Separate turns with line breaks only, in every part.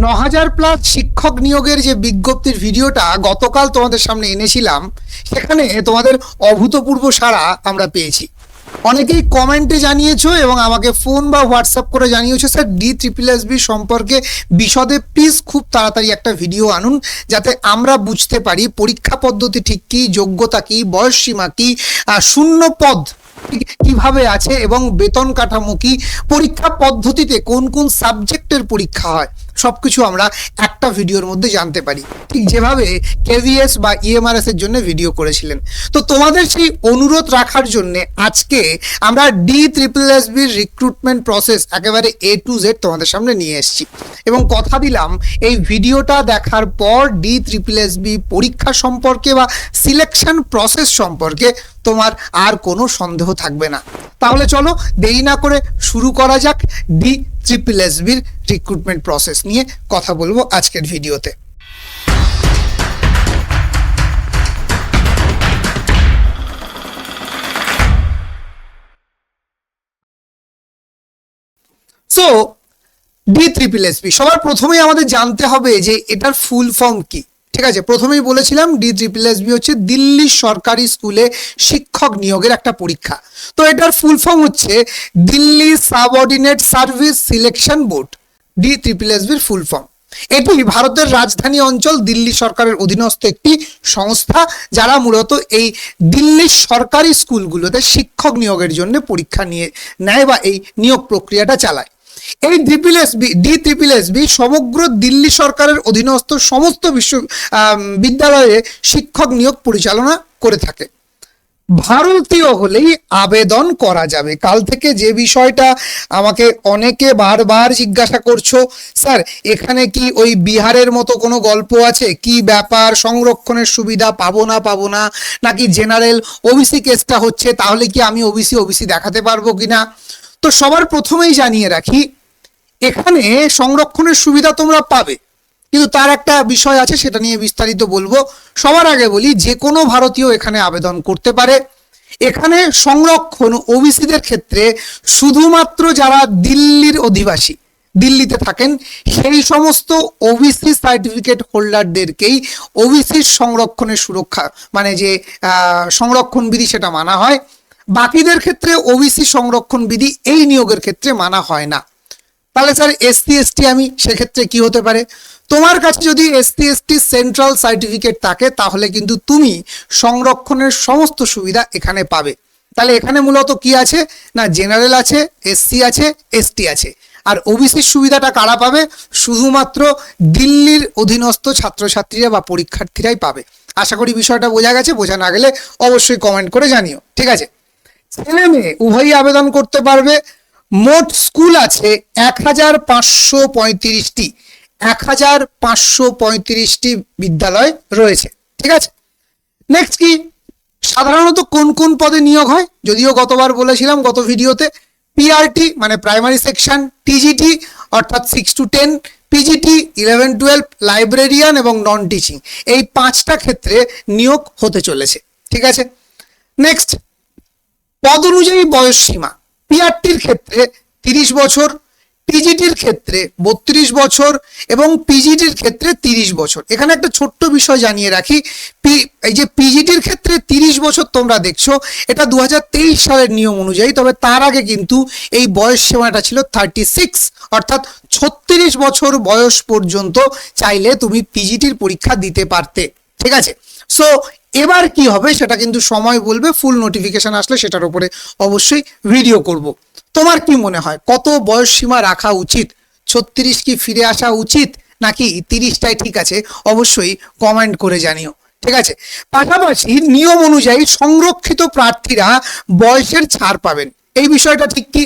ন হাজার প্লাস শিক্ষক নিয়োগের যে বিজ্ঞপ্তির ভিডিওটা গতকাল তোমাদের সামনে এনেছিলাম, সেখানে তোমাদের অভূতপূর্ব সাড়া আমরা পেয়েছি। অনেকেই কমেন্টে জানিয়েছো এবং আমাকে ফোন বা হোয়াটসঅ্যাপ করে জানিয়েছো, sir, D triple S B সম্পর্কে বিশদে প্লিজ খুব তাড়াতাড়ি একটা ভিডিও আনুন, যাতে আমরা বুঝতে পারি পরীক্ষা পদ্ধতি ঠিক কী, যোগ্যতা কী, বয়স সীমা কী শূন্য পদ কীভাবে আছে এবং বেতন কাঠামো কি, পরীক্ষা পদ্ধতিতে কোন কোন সাবজেক্টের পরীক্ষা হয়? সবকিছু আমরা একটা ভিডিওর মধ্যে জানতে পারি। ঠিক যেভাবে কেভিএস বা ইএমআরএস এর জন্য ভিডিও করেছিলেন। তো তোমাদের সেই অনুরোধ রাখার জন্য আজকে আমরা ডি ট্রিপল এস বির রিক্রুটমেন্ট প্রসেস একেবারে এ টু জেড তোমাদের সামনে নিয়ে এসেছি। এবং কথা দিলাম, এই ভিডিওটা দেখার পর ডি ট্রিপল এস বি পরীক্ষা সম্পর্কে বা সিলেকশন প্রসেস সম্পর্কে তোমার আর কোনো সন্দেহ থাকবে না। তাহলে চলো দেরি না করে শুরু করা যাক। ডি ট্রিপল এস বির রিক্রুটমেন্ট প্রসেস নিয়ে কথা বলব আজকের ভিডিওতে। সো ডি ট্রিপল এসপি সবার প্রথমেই আমাদের জানতে হবে যে এটার ফুল ফর্ম কি। ঠিক আছে, প্রথমেই বলেছিলাম ডি ট্রিপল এসবি হচ্ছে দিল্লি সরকারি স্কুলে শিক্ষক নিয়োগের একটা পরীক্ষা। তো এটার ফুল ফর্ম হচ্ছে Delhi subordinate service selection board D triple এসবির full form এটি ভারতের রাজধানী অঞ্চল, দিল্লি সরকারের অধীনস্থ একটি সংস্থা, যারা মূলত এই দিল্লির সরকারি স্কুলগুলোতে শিক্ষক নিয়োগের জন্য পরীক্ষা নিয়ে নেয় বা এই নিয়োগ প্রক্রিয়াটা চালায়। এই triple SB D triple SB সমগ্র দিল্লি সরকারের অধীনস্থ সমস্ত বিশ্ব বিদ্যালয়ে শিক্ষক নিয়োগ পরিচালনা করে থাকে। ভারতীয় হলেই আবেদন করা যাবে। কাল থেকে যে বিষয়টা আমাকে অনেকে বারবার জিজ্ঞাসা করছ, স্যার, এখানে কি ওই বিহারের মতো কোনো গল্প আছে? কি ব্যাপার? সংরক্ষণের সুবিধা পাবো না পাবো না? নাকি জেনারেল ওবিসি কেসটা হচ্ছে, তাহলে কি আমি ওবিসি ওবিসি দেখাতে পারব কিনা? তো সবার প্রথমেই জানিয়ে রাখি, এখানে সংরক্ষণের সুবিধা তোমরা পাবে। কিন্তু তার একটা বিষয় আছে, সেটা নিয়ে বিস্তারিত বলব। সবার আগে বলি, যে কোনো ভারতীয় এখানে আবেদন করতে পারে। এখানে সংরক্ষণ ওবিসিদের ক্ষেত্রে শুধুমাত্র যারা দিল্লির অধিবাসী, দিল্লিতে থাকেন, সেই সমস্ত ওবিসি সার্টিফিকেট হোল্ডারদেরকেই ওবিসির সংরক্ষণের সুরক্ষা মানে যে সংরক্ষণ বিধি সেটা মানা হয়। বাকিদের ক্ষেত্রে ওবিসি সংরক্ষণ বিধি এই নিয়োগের ক্ষেত্রে মানা হয় না। তাহলে স্যার এসসি এসটি আমি সেক্ষেত্রে কি হতে পারে? তোমার কাছে যদি এসসি এসটি সেন্ট্রাল সার্টিফিকেট থাকে, তাহলে কিন্তু তুমি সংরক্ষণের সমস্ত সুবিধা এখানে পাবে। তাহলে এখানে মূলত কি আছে? না জেনারেল আছে এসসি আছে এসটি আছে। আর ওবিসির সুবিধাটা কারা পাবে? শুধুমাত্র দিল্লির অধীনস্থ ছাত্রছাত্রীরা বা পরীক্ষার্থীরাই পাবে। আশা করি বিষয়টা বোঝা গেছে। বোঝা না গেলে অবশ্যই কমেন্ট করে জানিও। ঠিক আছে? ছেলে মেয়ে উভয়ই আবেদন করতে পারবে। মোট স্কুল আছে এক হাজার পাঁচশো পঁয়ত্রিশটি। এক হাজার পাঁচশো পঁয়ত্রিশটি বিদ্যালয় রয়েছে। ঠিক আছে? নেক্সট কি? সাধারণত কোন কোন পদে নিয়োগ হয়? যদিও গতবার বলেছিলাম গত ভিডিওতে পিআরটি মানে প্রাইমারি সেকশন টিজিটি অর্থাৎ six to ten PGT eleven twelve librarian এবং নন টিচিং এই পাঁচটা ক্ষেত্রে নিয়োগ হতে চলেছে। ঠিক আছে? নেক্সট পদ অনুযায়ী বয়স সীমা। পিআরটির ক্ষেত্রে তিরিশ বছর পিজিটির ক্ষেত্রে বত্রিশ বছর এবং পিজিটির ক্ষেত্রে তিরিশ বছর। এখানে একটা ছোট্ট বিষয় জানিয়ে রাখি। এই যে পিজিটির ক্ষেত্রে তিরিশ বছর তোমরা দেখছ, এটা দু হাজার তেইশ সালের নিয়ম অনুযায়ী, তবে তার আগে কিন্তু এই বয়স সীমাটা ছিল থার্টি সিক্স অর্থাৎ ছত্রিশ বছর বয়স পর্যন্ত চাইলে তুমি পিজিটির পরীক্ষা দিতে পারতে। ঠিক আছে? সো এবার কি হবে সেটা কিন্তু সময় বলবে ফুল নোটিফিকেশন আসলে সেটার উপরে অবশ্যই ভিডিও করব। তোমার কি মনে হয়, কত বয়স সীমা রাখা উচিত? ছত্রিশ কি ফিরে আসা উচিত? নাকি তিরিশটাই ঠিক আছে, অবশ্যই কমেন্ট করে জানিও। ঠিক আছে? পাশাপাশি নিয়ম অনুযায়ী সংরক্ষিত প্রার্থীরা বয়সের ছাড় পাবেন। এই বিষয়টা ঠিক কি?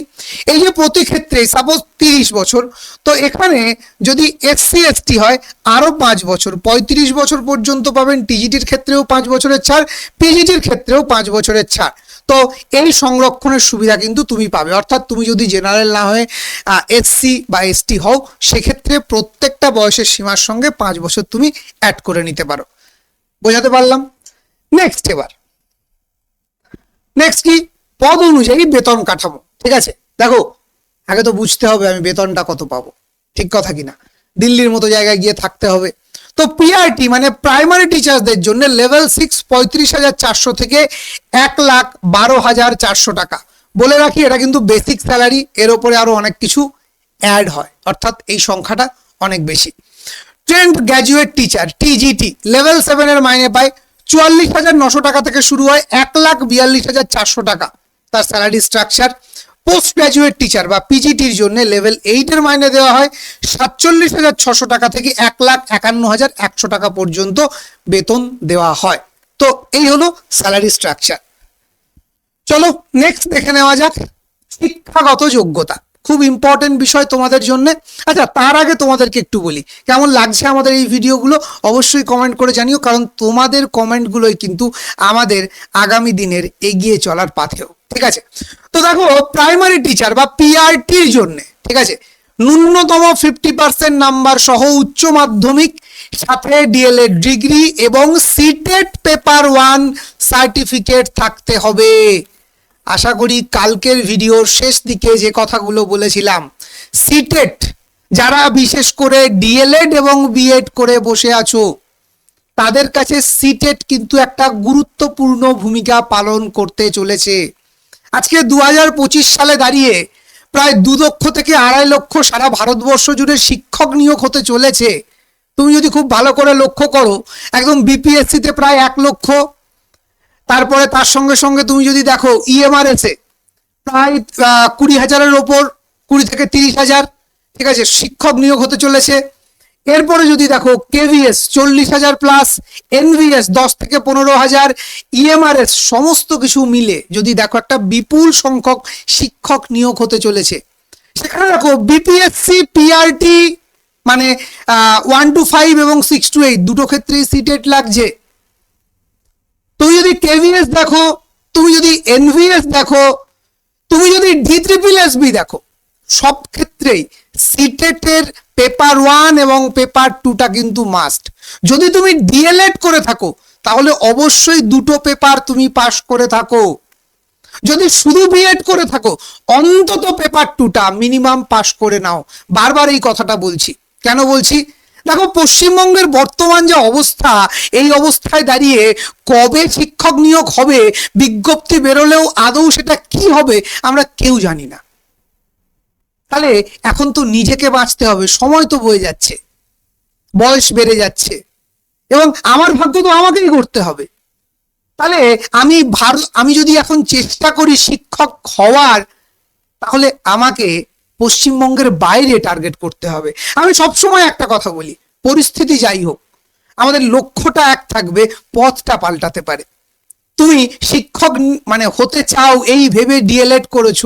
এই যে প্রতি ক্ষেত্রে সাপোজ তিরিশ বছর, তো এখানে যদি এসসি এসটি হয় আরও পাঁচ বছর, পঁয়ত্রিশ বছর পর্যন্ত পাবেন টিজিটির ক্ষেত্রেও পাঁচ বছরের ছাড় পিজিটির ক্ষেত্রেও পাঁচ বছরের ছাড়। তো এই সংরক্ষণের সুবিধা কিন্তু তুমি পাবে। অর্থাৎ তুমি যদি জেনারেল না হয়ে এসসি বা এসটি হও, সেক্ষেত্রে প্রত্যেকটা বয়সের সীমার সঙ্গে পাঁচ বছর তুমি অ্যাড করে নিতে পারো। বোঝাতে পারলাম? নেক্সট এবার। নেক্সট কি? পদ অনুযায়ী বেতন কাঠামো, ঠিক আছে? দেখো, আগে তো বুঝতে হবে আমি বেতনটা কত পাবো, ঠিক কথা কিনা? দিল্লির মতো জায়গায় গিয়ে থাকতে হবে। তো পিআরটি মানে প্রাইমারি টিচারদের জন্য লেভেল সিক্স পঁয়ত্রিশ হাজার চারশো থেকে এক লাখ বারো হাজার চারশো টাকা। বলে রাখি, এটা কিন্তু বেসিক স্যালারি এর ওপরে আরও অনেক কিছু অ্যাড হয়, অর্থাৎ এই সংখ্যাটা অনেক বেশি। Trained graduate teacher TGT level সেভেনের মাইনে পায় চুয়াল্লিশ হাজার নশো টাকা থেকে শুরু হয় এক লাখ বিয়াল্লিশ হাজার চারশো টাকা। তার salary structure post graduate teacher বা পিজিটির জন্য লেভেল এইটের মাইনে দেওয়া হয়। সাতচল্লিশ হাজার ছশো টাকা থেকে এক লাখ একান্ন হাজার একশো টাকা পর্যন্ত বেতন দেওয়া হয়। তো এই হলো স্যালারি স্ট্রাকচার চলো নেক্সট দেখে নেওয়া যাক শিক্ষাগত যোগ্যতা। খুব ইম্পর্টেন্ট বিষয় তোমাদের জন্য। আচ্ছা তার আগে তোমাদেরকে একটু বলি, কেমন লাগছে আমাদের এই ভিডিওগুলো অবশ্যই কমেন্ট করে জানিও, কারণ তোমাদের কমেন্টগুলোই কিন্তু আমাদের আগামী দিনের এগিয়ে চলার পাথেও, ঠিক আছে? তো দেখো প্রাইমারি টিচার বা পিআরটির জন্য, ঠিক আছে? ন্যূনতম ফিফটি পার্সেন্ট নাম্বার সহ উচ্চ মাধ্যমিক, সাথে ডিএলএড ডিগ্রি এবং সিটেট পেপার ওয়ান সার্টিফিকেট থাকতে হবে। আশা করি কালকের ভিডিওর শেষ দিকে যে কথাগুলো বলেছিলাম সিটেট যারা বিশেষ করে ডিএলএড এবং বিএড করে বসে আছো, তাদের কাছে সিটেট কিন্তু একটা গুরুত্বপূর্ণ ভূমিকা পালন করতে চলেছে। আজকে দু হাজার পঁচিশ সালে দাঁড়িয়ে প্রায় দু লক্ষ থেকে আড়াই লক্ষ সারা ভারতবর্ষ জুড়ে শিক্ষক নিয়োগ হতে চলেছে। তুমি যদি খুব ভালো করে লক্ষ্য করো, একদম বিপিএসসিতে প্রায় এক লক্ষ তারপরে তার সঙ্গে সঙ্গে তুমি যদি দেখো ইএমআরএস এ প্রায় কুড়ি হাজারের ওপর, কুড়ি থেকে তিরিশ হাজার, ঠিক আছে, শিক্ষক নিয়োগ হতে চলেছে। এরপরে যদি দেখো কেভিএস চল্লিশ হাজার প্লাস এনভিএস দশ থেকে পনেরো হাজার ইএমআরএস সমস্ত কিছু মিলে যদি দেখো একটা বিপুল সংখ্যক শিক্ষক নিয়োগ হতে চলেছে। সেখানে দেখো বিপিএসসি পিআরটি মানে ওয়ান টু ফাইভ এবং সিক্স টু এইট দুটো ক্ষেত্রেই সিটেট লাগছে। তুমি যদি কেভিএস দেখো, তুমি যদি এনভিএস দেখো, তুমি যদি ডি ট্রিপল এসবি দেখো, সব ক্ষেত্রেই সিটেটের পেপার ওয়ান এবং পেপার টুটা কিন্তু মাস্ট যদি তুমি ডিএলএড করে থাকো, তাহলে অবশ্যই দুটো পেপার তুমি পাশ করে থাকো। যদি শুধু বিএড করে থাকো, অন্তত পেপার টুটা মিনিমাম পাশ করে নাও। বারবার এই কথাটা বলছি। কেন বলছি? দেখো, পশ্চিমবঙ্গের বর্তমান যে অবস্থা, এই অবস্থায় দাঁড়িয়ে কবে শিক্ষক নিয়োগ হবে, বিজ্ঞপ্তি বেরোলেও আদৌ সেটা কি হবে, আমরা কেউ জানি না। তাহলে এখন তো নিজেকে বাঁচতে হবে, সময় তো বয়ে যাচ্ছে, বয়স বেড়ে যাচ্ছে, এবং আমার ভাগ্য তো আমাকেই করতে হবে। তাহলে আমি ভারত আমি যদি এখন চেষ্টা করি শিক্ষক হওয়ার, তাহলে আমাকে পশ্চিমবঙ্গের বাইরে টার্গেট করতে হবে। আমি সবসময় একটা কথা বলি, পরিস্থিতি যাই হোক, আমাদের লক্ষ্যটা এক থাকবে, পথটা পাল্টাতে পারে। তুমি শিক্ষক মানে হতে চাও, এই ভেবে ডিএলএড করেছ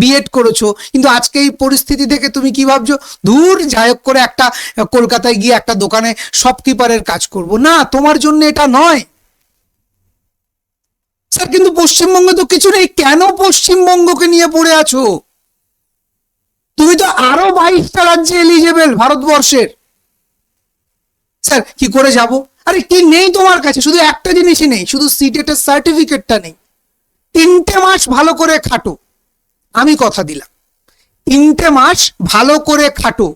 বিএড করেছ, কিন্তু আজকে এই পরিস্থিতি থেকে তুমি কি ভাবছ? দূর হোক করে একটা, কলকাতায় গিয়ে একটা দোকানে শপকিপারের কাজ করব। না, তোমার জন্য এটা নয়। স্যার, কিন্তু পশ্চিমবঙ্গে তো কিছু নেই। কেন পশ্চিমবঙ্গকে নিয়ে পড়ে আছো? তুমি তো আরও বাইশটা রাজ্যে এলিজেবেল ভারতবর্ষের। স্যার, কি করে যাব? আরে, কি নেই তোমার কাছে? শুধু একটা জিনিসই নেই, শুধু সিটেটের সার্টিফিকেটটা নেই। তিনটে মাস ভালো করে খাটো। আমি কথা দিলাম। তিনটে মাস ভালো করে খাটো।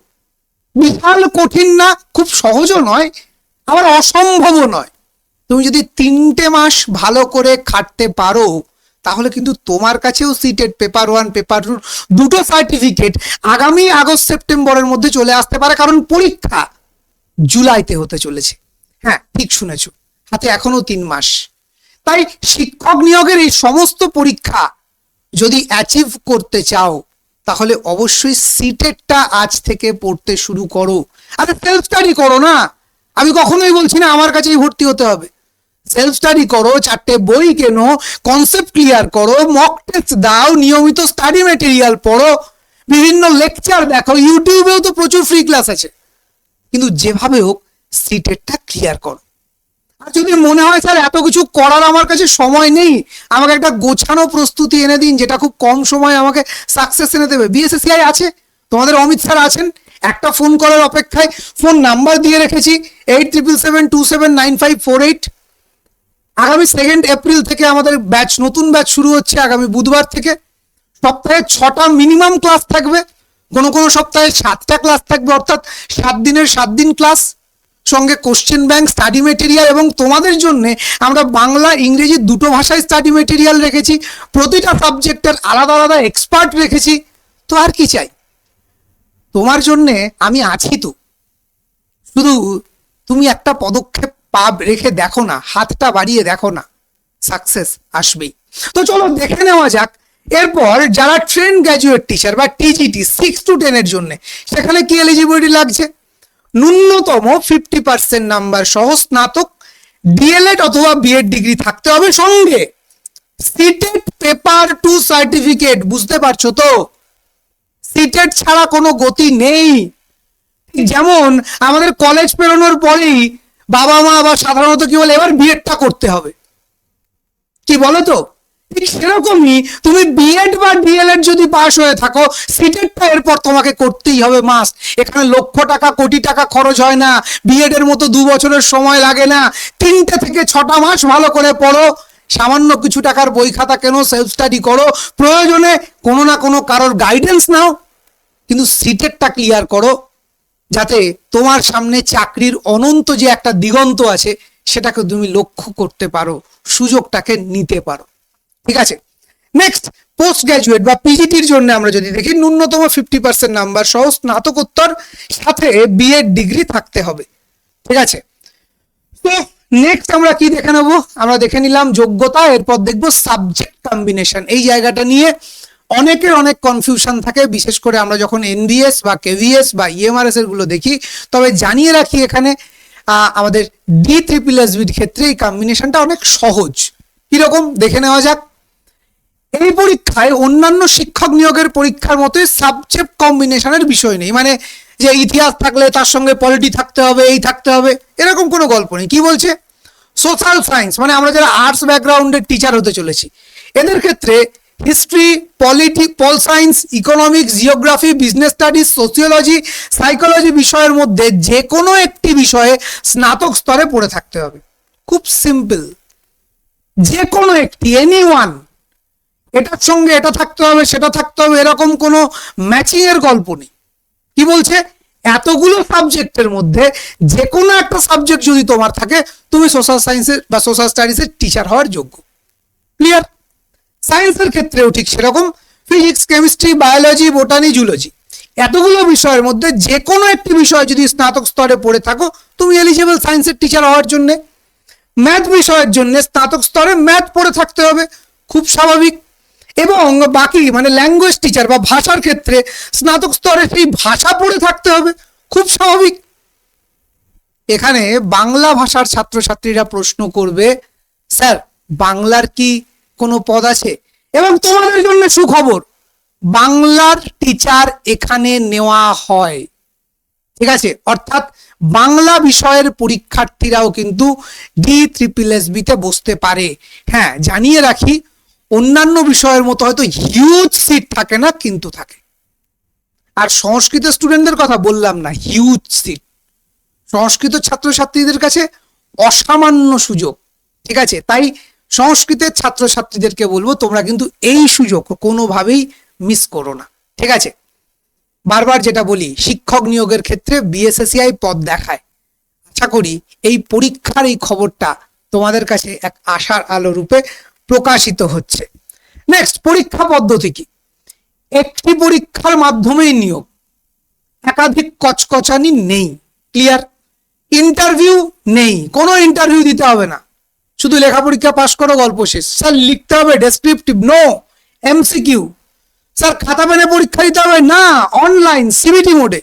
বিশাল কঠিন না, খুব সহজও নয়, আবার অসম্ভবও নয়। তুমি যদি তিনটে মাস ভালো করে খাটতে পারো তাহলে কিন্তু তোমার কাছেও CTET paper one paper two দুটো সার্টিফিকেট আগামী আগস্ট, সেপ্টেম্বরের মধ্যে চলে আসতে পারে, কারণ পরীক্ষা জুলাইতে হতে চলেছে। হ্যাঁ ঠিক শুনেছ। হাতে এখনও তিন মাস। তাই শিক্ষক নিয়োগের এই সমস্ত পরীক্ষা যদি অ্যাচিভ করতে চাও, তাহলে অবশ্যই সিটেটটা আজ থেকে পড়তে শুরু করো। আরে সেলফ স্টাডি করো না। আমি কখনোই বলছি না, আমার কাছেই ভর্তি হতে হবে। সেলফ স্টাডি করো, চারটে বই কেনো কনসেপ্ট ক্লিয়ার করো মক টেস্ট দাও, নিয়মিত স্টাডি মেটেরিয়াল পড়ো, বিভিন্ন লেকচার দেখো ইউটিউবেও তো প্রচুর ফ্রি ক্লাস আছে। কিন্তু যেভাবে হোক সিটেটটা ক্লিয়ার করো। আর যদি মনে হয়, স্যার, এত কিছু করার আমার কাছে সময় নেই, আমাকে একটা গোছানো প্রস্তুতি এনে দিন, যেটা খুব কম সময় আমাকে সাকসেস এনে দেবে। বিএসএসিআই আছে। তোমাদের অমিত স্যার আছেন। একটা ফোন করার অপেক্ষায় ফোন নাম্বার দিয়ে রেখেছি eight triple seven two seven nine five four eight আগামী সেকেন্ড এপ্রিল থেকে আমাদের ব্যাচ নতুন ব্যাচ শুরু হচ্ছে আগামী বুধবার থেকে। সপ্তাহে ছটা মিনিমাম ক্লাস থাকবে। কোনো কোনো সপ্তাহে সাতটা ক্লাস থাকবে, অর্থাৎ সাত দিনের সাত দিন ক্লাস সঙ্গে কোশ্চেন ব্যাংক স্টাডি মেটেরিয়াল এবং তোমাদের জন্য আমরা বাংলা, ইংরেজি দুটো ভাষায় স্টাডি মেটেরিয়াল রেখেছি। প্রতিটা সাবজেক্টের আলাদা আলাদা এক্সপার্ট রেখেছি। তো আর কি চাই? তোমার জন্যে আমি আছি তো। শুধু তুমি একটা পদক্ষেপ পা রেখে দেখো না, হাতটা বাড়িয়ে দেখো না। সাকসেস আসবেই। তো চলো দেখে নেওয়া যাক। এরপর যারা ট্রেন গ্র্যাজুয়েট টিচার বা টিজিটি সিক্স টু টেনের জন্য, সেখানে কি এলিজিবিলিটি লাগছে? ন্যূনতম ফিফটি পার্সেন্ট নাম্বার সহ স্নাতক ডিএলএড অথবা বিএড ডিগ্রি থাকতে হবে সঙ্গে। সিটেট পেপার টু সার্টিফিকেট বুঝতে পারছ তো? সিটেট ছাড়া কোনো গতি নেই। যেমন আমাদের কলেজ পেরোনোর পরেই বাবা মা বা সাধারণত কি বলে, এবার বিএডটা করতে হবে। কি বলো তো? ঠিক সেরকমই তুমি বিএড বা ডিএলএড যদি পাশ হয়ে থাকো সিটেটটা এরপর তোমাকে করতেই হবে মাস এখানে লক্ষ টাকা, কোটি টাকা খরচ হয় না। বিএড এর মতো দু বছরের সময় লাগে না। তিনটে থেকে ছটা মাস ভালো করে পড়ো। সামান্য কিছু টাকার বই খাতা কেন সেলফ স্টাডি করো। প্রয়োজনে কোনো না কোনো কারোর গাইডেন্স নাও। কিন্তু সিটেটটা ক্লিয়ার করো। যাতে তোমার সামনে চাকরির অনন্ত যে একটা দিগন্ত আছে, সেটাকে তুমি লক্ষ্য করতে পারো, সুযোগটাকে নিতে পারো। ঠিক আছে? নেক্সট পোস্ট গ্র্যাজুয়েট বা পিজিটির জন্য আমরা যদি দেখি, ন্যূনতম ফিফটি পার্সেন্ট নাম্বার সহ স্নাতকোত্তর, সাথে বিএড ডিগ্রি থাকতে হবে। ঠিক আছে? তো নেক্সট আমরা কি দেখে নেব? আমরা দেখে নিলাম যোগ্যতা, এরপর দেখব সাবজেক্ট কম্বিনেশন এই জায়গাটা নিয়ে অনেকের অনেক কনফিউশন থাকে, বিশেষ করে আমরা যখন এনবিএস বা কেভিএস বা ইএমআরএস এরগুলো দেখি, তবে জানিয়ে রাখি এখানে আমাদের ডি ট্রিপল এসবির ক্ষেত্রে এই কম্বিনেশনটা অনেক সহজ। কীরকম? দেখে নেওয়া যাক। এই পরীক্ষায় অন্যান্য শিক্ষক নিয়োগের পরীক্ষার মতোই সাবজেক্ট কম্বিনেশনের বিষয় নেই। মানে যে ইতিহাস থাকলে তার সঙ্গে পলিটি থাকতে হবে, এই থাকতে হবে, এরকম কোনো গল্প নেই। কি বলছে? সোশ্যাল সায়েন্স মানে আমরা যারা আর্টস ব্যাকগ্রাউন্ডের টিচার হতে চলেছি, এদের ক্ষেত্রে history polity pol science economics geography business studies sociology psychology বিষয়ের মধ্যে যে কোনো একটি বিষয়ে স্নাতক স্তরে পড়ে থাকতে হবে। খুব সিম্পল যে কোনো একটি এনি ওয়ান এটার সঙ্গে এটা থাকতে হবে, সেটা থাকতে হবে, এরকম কোনো ম্যাচিং এর গল্প নেই। কি বলছে? এতগুলো সাবজেক্টের মধ্যে যে কোনো একটা সাবজেক্ট যদি তোমার থাকে, তুমি সোশ্যাল সায়েন্সের বা সোশ্যাল স্টাডিজের টিচার হওয়ার যোগ্য। ক্লিয়ার সায়েন্সের ক্ষেত্রেও ঠিক সেরকম। Physics chemistry biology botany zoology এতগুলো বিষয়ের মধ্যে যে কোনো একটি বিষয় যদি স্নাতক স্তরে পড়ে থাকো, তুমি এলিজিবল সায়েন্সের টিচার হওয়ার জন্যে। ম্যাথ বিষয়ের জন্য স্নাতক স্তরে ম্যাথ পড়ে থাকতে হবে, খুব স্বাভাবিক। এবং বাকি মানে ল্যাঙ্গুয়েজ টিচার বা ভাষার ক্ষেত্রে স্নাতক স্তরে সেই ভাষা পড়ে থাকতে হবে, খুব স্বাভাবিক। এখানে বাংলা ভাষার ছাত্রছাত্রীরা প্রশ্ন করবে, স্যার, বাংলার কি কোনো পদ আছে? এবং তোমাদের জন্য সুখবর, বাংলার টিচার এখানে নেওয়া হয়। ঠিক আছে? অর্থাৎ বাংলা বিষয়ের পরীক্ষার্থীরাও কিন্তু ডি ট্রিপল এস বিতে বসতে পারে। হ্যাঁ জানিয়ে রাখি, অন্যান্য বিষয়ের মতো হয়তো হিউজ সিট থাকে না, কিন্তু থাকে। আর সংস্কৃত স্টুডেন্টদের কথা বললাম না হিউজ সিট সংস্কৃত ছাত্রছাত্রীদের কাছে অসামান্য সুযোগ। ঠিক আছে? তাই সংস্কৃতের ছাত্রছাত্রীদেরকে বলব, তোমরা কিন্তু এই সুযোগ কোনোভাবেই মিস করো না। ঠিক আছে? বারবার যেটা বলি, শিক্ষক নিয়োগের ক্ষেত্রে বিএসএসিআই পদ দেখায়। আশা করি এই পরীক্ষার এই খবরটা তোমাদের কাছে এক আশার আলো রূপে প্রকাশিত হচ্ছে। নেক্সট পরীক্ষা পদ্ধতি কি? একটি পরীক্ষার মাধ্যমেই নিয়োগ। একাধিক কচকচানি নেই। ক্লিয়ার ইন্টারভিউ নেই। কোনো ইন্টারভিউ দিতে হবে না। শুধু লেখা পরীক্ষা পাশ করো, গল্প শেষ। স্যার, লিখতে হবে ডেসক্রিপটিভ নো এমসিকিউ স্যার, খাতা পেনে পরীক্ষা দিতে হবে? না অনলাইন সিবিটি মোডে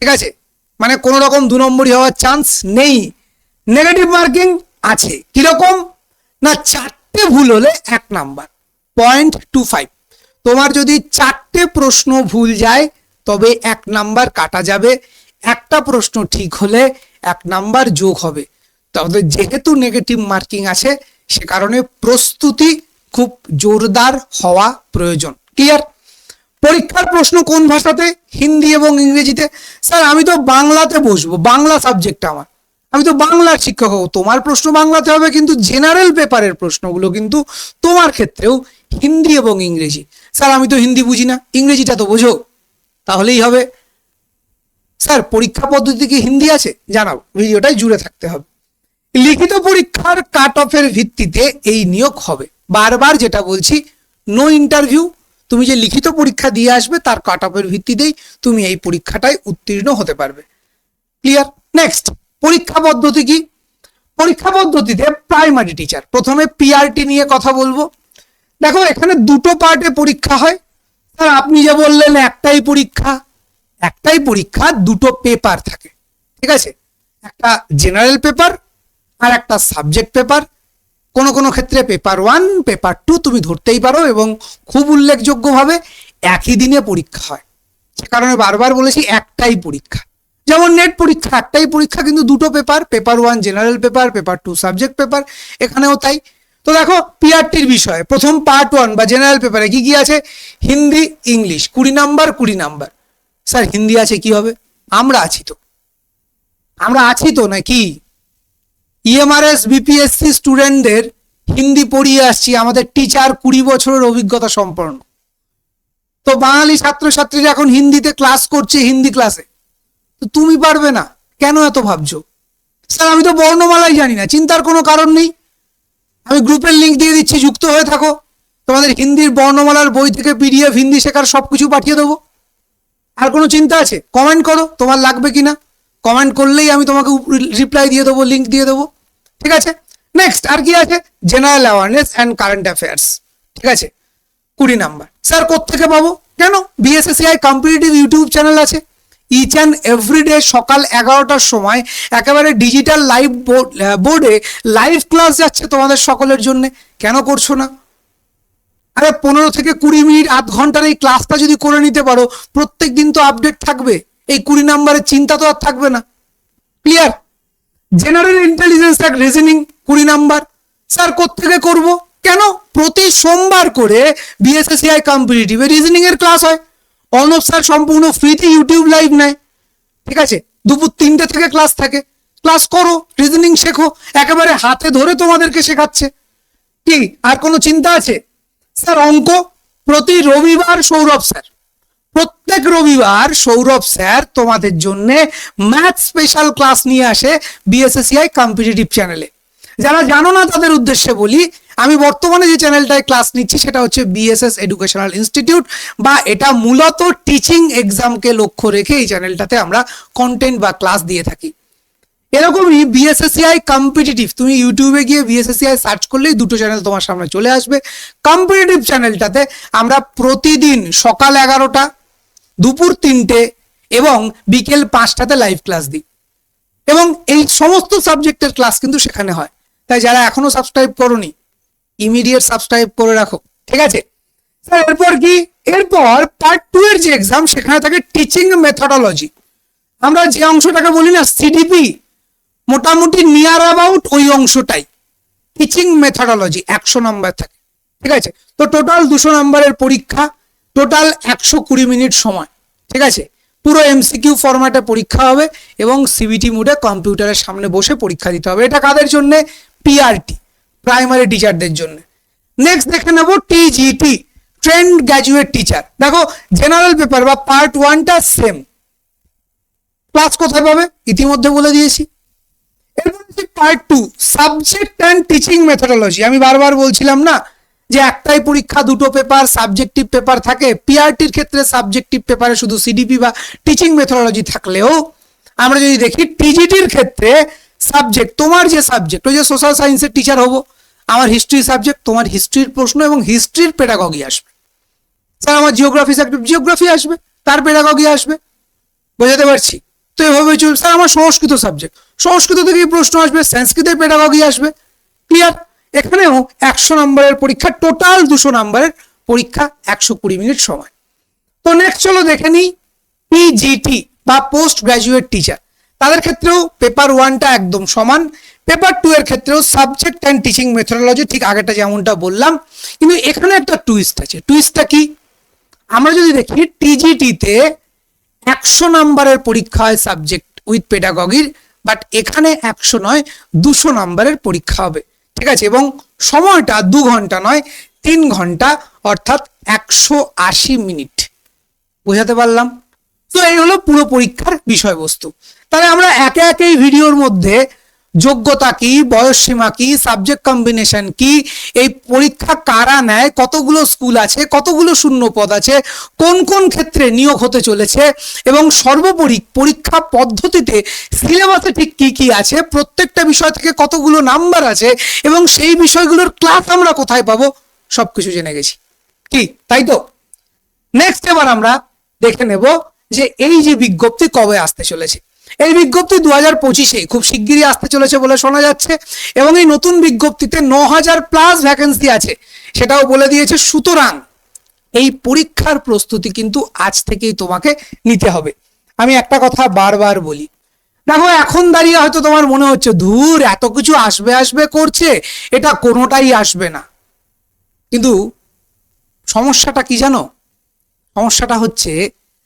ঠিক আছে? মানে কোনো রকম দু নম্বরই হওয়ার চান্স নেই। নেগেটিভ মার্কিং আছে। কীরকম? না, চারটে ভুল হলে এক নাম্বার পয়েন্ট টু ফাইভ তোমার যদি চারটে প্রশ্ন ভুল যায়, তবে এক নাম্বার কাটা যাবে। একটা প্রশ্ন ঠিক হলে এক নাম্বার যোগ হবে। তবে যেহেতু নেগেটিভ মার্কিং আছে, সে কারণে প্রস্তুতি খুব জোরদার হওয়া প্রয়োজন। ক্লিয়ার পরীক্ষার প্রশ্ন কোন ভাষাতে? হিন্দি এবং ইংরেজিতে? স্যার, আমি তো বাংলাতে বসবো, বাংলা সাবজেক্ট আমার। আমি তো বাংলার শিক্ষক হব, তোমার প্রশ্ন বাংলাতে হবে, কিন্তু জেনারেল পেপারের প্রশ্নগুলো কিন্তু তোমার ক্ষেত্রেও হিন্দি এবং ইংরেজি। স্যার, আমি তো হিন্দি বুঝি না, ইংরেজিটা তো বোঝো। তাহলেই হবে। স্যার, পরীক্ষা পদ্ধতি কি হিন্দি আছে? জানাও ভিডিওটাই জুড়ে থাকতে হবে। লিখিত পরীক্ষার কাট অফের ভিত্তিতে এই নিয়োগ হবে। বারবার যেটা বলছি নো ইন্টারভিউ তুমি যে লিখিত পরীক্ষা দিয়ে আসবে, তার কাট অফের ভিত্তিতেই তুমি এই পরীক্ষাটায় উত্তীর্ণ হতে পারবে। ক্লিয়ার নেক্সট পরীক্ষা পদ্ধতি কি? পরীক্ষা পদ্ধতিতে প্রাইমারি টিচার প্রথমে পিআরটি নিয়ে কথা বলব। দেখো, এখানে দুটো পার্টে পরীক্ষা হয়। স্যার, আপনি যে বললেন একটাই পরীক্ষা একটাই পরীক্ষা, দুটো পেপার থাকে। ঠিক আছে? একটা জেনারেল পেপার আর একটা সাবজেক্ট পেপার কোনো কোনো ক্ষেত্রে পেপার ওয়ান পেপার টু তুমি ধরতেই পারো এবং খুব উল্লেখযোগ্যভাবে একই দিনে পরীক্ষা হয়। সে কারণে বারবার বলেছি একটাই পরীক্ষা। যেমন নেট পরীক্ষা, একটাই পরীক্ষা কিন্তু দুটো paper paper one general paper paper two subject paper এখানেও তাই। তো দেখো পিআরটির বিষয়ে, প্রথম পার্ট ওয়ান বা জেনারেল পেপারে কি কি আছে? হিন্দি ইংলিশ কুড়ি নাম্বার কুড়ি নাম্বার। স্যার, হিন্দি আছে কি হবে? আমরা আছি তো। আমরা আছি তো নাকি? ইএমআরএস বিপিএসসি স্টুডেন্টদের হিন্দি পড়িয়ে আসছি। আমাদের টিচার কুড়ি বছরের অভিজ্ঞতা সম্পন্ন। তো বাঙালি ছাত্রছাত্রীরা এখন হিন্দিতে ক্লাস করছে, হিন্দি ক্লাসে তো তুমি পারবে না। কেন এত ভাবছ? স্যার, আমি তো বর্ণমালাই জানি না। চিন্তার কোনো কারণ নেই। আমি গ্রুপের লিঙ্ক দিয়ে দিচ্ছি, যুক্ত হয়ে থাকো। তোমাদের হিন্দির বর্ণমালার বই থেকে পিডিএফ হিন্দি শেখার সব কিছু পাঠিয়ে দেবো। আর কোনো চিন্তা আছে? কমেন্ট করো, তোমার লাগবে কি না কমেন্ট করলেই আমি তোমাকে রিপ্লাই দিয়ে দেবো লিঙ্ক দিয়ে দেবো। ঠিক আছে? নেক্সট আর কি আছে? General awareness and current affairs ঠিক আছে? কুড়ি নাম্বার। স্যার কোত্থেকে পাবো? কেন? বিএসএসিআই কম্পিটিটিভ ইউটিউব চ্যানেল আছে। ইচ অ্যান্ড এভরিডে সকাল এগারোটার সময় একেবারে ডিজিটাল লাইভ বোর্ডে লাইভ ক্লাস যাচ্ছে তোমাদের সকলের জন্য। কেন করছ না? আরে, পনেরো থেকে কুড়ি মিনিট, আধ ঘণ্টার এই ক্লাসটা যদি করে নিতে পারো প্রত্যেক দিন তো আপডেট থাকবে। এই কুড়ি নাম্বারের চিন্তা তো আর থাকবে না। ক্লিয়ার জেনারেল ইন্টেলিজেন্স এক রিজনিং কুড়ি নাম্বার। স্যার কোত্থেকে করব? কেন? প্রতি সোমবার করে বিএসএসিআই কম্পিটিটিভ রিজনিং এর ক্লাস হয়। অর্ণব স্যার সম্পূর্ণ ফ্রিতে ইউটিউব লাইভ নেয়। ঠিক আছে? দুপুর তিনটে থেকে ক্লাস থাকে। ক্লাস করো রিজনিং শেখো, একেবারে হাতে ধরে তোমাদেরকে শেখাচ্ছে। কি? আর কোনো চিন্তা আছে? স্যার অঙ্ক প্রতি রবিবার সৌরভ স্যার। প্রত্যেক রবিবার সৌরভ স্যার তোমাদের জন্য ম্যাথ স্পেশাল ক্লাস নিয়ে আসে বিএসএসিআই কম্পিটিটিভ চ্যানেলে যারা জানো না তাদের উদ্দেশ্যে বলি, আমি বর্তমানে যে চ্যানেলটায় ক্লাস নিচ্ছি সেটা হচ্ছে বিএসএস এডুকেশনাল ইনস্টিটিউট বা এটা মূলত টিচিং এক্সামকে লক্ষ্য রেখে এই চ্যানেলটাতে আমরা কন্টেন্ট বা ক্লাস দিয়ে থাকি। এরকমই বিএসএসসিআই কম্পিটিটিভ তুমি ইউটিউবে গিয়ে বিএসএসসিআই সার্চ করলেই দুটো চ্যানেল তোমার সামনে চলে আসবে। কম্পিটিটিভ চ্যানেলটাতে আমরা প্রতিদিন সকাল এগারোটা দুপুর তিনটে এবং বিকেল পাঁচটাতে লাইভ ক্লাস দিই। এবং এই সমস্ত সাবজেক্টের ক্লাস কিন্তু সেখানে হয়। তাই যারা এখনও সাবস্ক্রাইব করনি ইমিডিয়েট সাবস্ক্রাইব করে রাখো, ঠিক আছে? স্যার, এরপর কি? এরপর পার্ট টু এর যে এক্সাম সেখানে থাকে টিচিং মেথডোলজি আমরা যে অংশটাকে বলি না সিডিপি মোটামুটি নিয়ার অ্যাবাউট ওই অংশটাই। টিচিং মেথডোলজি একশো নাম্বার থাকে, ঠিক আছে? তো টোটাল দুশো নাম্বারের পরীক্ষা টোটাল একশো কুড়ি মিনিট সময়, ঠিক আছে? পুরো এমসিকিউ ফরম্যাটে পরীক্ষা হবে এবং সিবিটি মোডে কম্পিউটারের সামনে বসে পরীক্ষা দিতে হবে। এটা কাদের জন্য? পিআরটি প্রাইমারি টিচারদের জন্য। নেক্সট দেখে নেব টিজিটি ট্রেন্ড গ্র্যাজুয়েট টিচার দেখো জেনারেল পেপার বা পার্ট ওয়ানটা সেম ক্লাস কোথায় পাবে? ইতিমধ্যে বলে দিয়েছি। এরপর part two subject and teaching methodology আমি বারবার বলছিলাম না যে একটাই পরীক্ষা, দুটো পেপার সাবজেক্টিভ পেপার থাকে। পিআরটির ক্ষেত্রে সাবজেক্টিভ পেপারে শুধু সিডিপি বা টিচিং মেথডোলজি থাকলেও আমরা যদি দেখি টিজিটির ক্ষেত্রে সাবজেক্ট তোমার যে সাবজেক্ট ওই যে সোশ্যাল সায়েন্সের টিচার হব, আমার হিস্ট্রি সাবজেক্ট তোমার হিস্ট্রির প্রশ্ন এবং হিস্ট্রির পেডাগগি আসবে। স্যার, আমার জিওগ্রাফি সাবজেক্ট জিওগ্রাফি আসবে, তার পেডাগগি আসবে। বোঝাতে পারছি? তো এভাবে চল স্যার, আমার সংস্কৃত সাবজেক্ট সংস্কৃত থেকেই প্রশ্ন আসবে, সংস্কৃতের পেডাগগি আসবে। ক্লিয়ার এখানেও একশো নম্বরের পরীক্ষা, টোটাল দুশো নম্বরের পরীক্ষা একশো কুড়ি মিনিট সময়। তো নেক্সট চলো দেখে নিই পিজিটি বা পোস্ট গ্রাজুয়েট টিচার তাদের ক্ষেত্রেও পেপার ওয়ানটা একদম সমান। পেপার টু এর ক্ষেত্রেও সাবজেক্ট অ্যান্ড টিচিং মেথোডোলজি ঠিক আগেটা যেমনটা বললাম। কিন্তু এখানে একটা টুইস্ট আছে। টুইস্টটা কি? আমরা যদি দেখি টিজিটিতে একশো নাম্বারের পরীক্ষা হয় সাবজেক্ট উইথ পেডাগগির বাট এখানে একশো নয়, দুশো নাম্বারের পরীক্ষা হবে। ঠিক আছে, এবং সময়টা দু ঘণ্টা নয়, তিন ঘণ্টা, অর্থাৎ একশো আশি মিনিট। বোঝাতে পারলাম? তো এই হলো পুরো পরীক্ষার বিষয়বস্তু। তাহলে আমরা একে একে ভিডিওর মধ্যে যোগ্যতা কি, বয়স সীমা কি সাবজেক্ট কম্বিনেশন কি, এই পরীক্ষা কারা নেয়, কতগুলো স্কুল আছে, কতগুলো শূন্য পদ আছে, কোন কোন ক্ষেত্রে নিয়োগ হতে চলেছে এবং সর্বোপরি পরীক্ষা পদ্ধতিতে সিলেবাসে ঠিক কি কি আছে, প্রত্যেকটা বিষয় থেকে কতগুলো নাম্বার আছে এবং সেই বিষয়গুলোর ক্লাস আমরা কোথায় পাবো, সবকিছু জেনে গেছি। কি, তাই তো? নেক্সট এবার আমরা দেখে নেব যে এই যে বিজ্ঞপ্তি কবে আসতে চলেছে। এই বিজ্ঞপ্তি দু হাজার পঁচিশে খুব শিগগিরই আসতে চলেছে বলে শোনা যাচ্ছে এবং এই নতুন বিজ্ঞপ্তিতে ন হাজার প্লাস ভ্যাকেন্সি আছে। সেটাও বলে দিয়েছে, সুতরাং এই পরীক্ষার প্রস্তুতি কিন্তু আজ থেকেই তোমাকে নিতে হবে। আমি একটা কথা বারবার বলি, দেখো এখন দাঁড়িয়ে হয়তো তোমার মনে হচ্ছে, ধুর, এত কিছু আসবে আসবে করছে, এটা কোনোটাই আসবে না। কিন্তু সমস্যাটা কি জানো? সমস্যাটা হচ্ছে,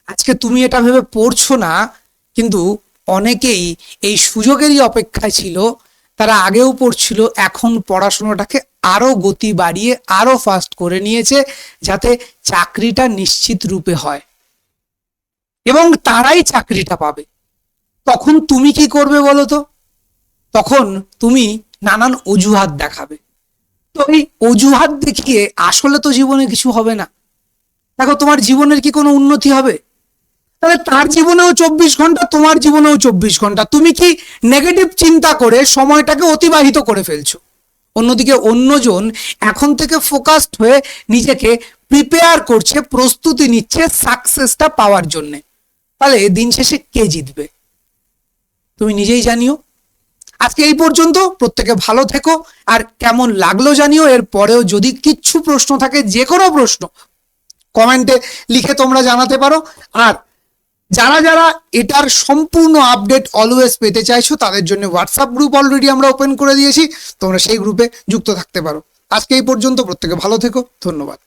আজকে তুমি এটা ভেবে পড়ছো না, কিন্তু অনেকেই এই সুযোগেরই অপেক্ষায় ছিল। তারা আগেও পড়ছিল, এখন পড়াশোনাটাকে আরও গতি বাড়িয়ে, আরও ফাস্ট করে নিয়েছে যাতে চাকরিটা নিশ্চিত রূপে হয়। এবং তারাই চাকরিটা পাবে। তখন তুমি কি করবে বলো তো? তখন তুমি নানান অজুহাত দেখাবে। তো এই অজুহাত দেখিয়ে আসলে তো জীবনে কিছু হবে না। দেখো, তোমার জীবনের কি কোনো উন্নতি হবে? তাহলে তার জীবনেও চব্বিশ ঘণ্টা, তোমার জীবনেও চব্বিশ ঘণ্টা। তুমি কি নেগেটিভ চিন্তা করে সময়টাকে অতিবাহিত করে ফেলছো? অন্যদিকে অন্যজন এখন থেকে ফোকাসড হয়ে নিজেকে প্রিপেয়ার করছে, প্রস্তুতি নিচ্ছে সাকসেসটা পাওয়ার জন্য। তাহলে দিন শেষে কে জিতবে? তুমি নিজেই জানিও। আজকে এই পর্যন্ত, প্রত্যেকে ভালো থেকো। আর কেমন লাগল জানিও, এর পরেও যদি কিচ্ছু প্রশ্ন থাকে, যে কোনো প্রশ্ন, কমেন্টে লিখে তোমরা জানাতে পারো। আর যারা যারা এটার সম্পূর্ণ আপডেট অলওয়েজ পেতে চাইছো, তাদের জন্য হোয়াটসঅ্যাপ গ্রুপ অলরেডি আমরা ওপেন করে দিয়েছি। তোমরা সেই গ্রুপে যুক্ত থাকতে পারো। আজকে এই পর্যন্ত, প্রত্যেকে ভালো থেকো। ধন্যবাদ।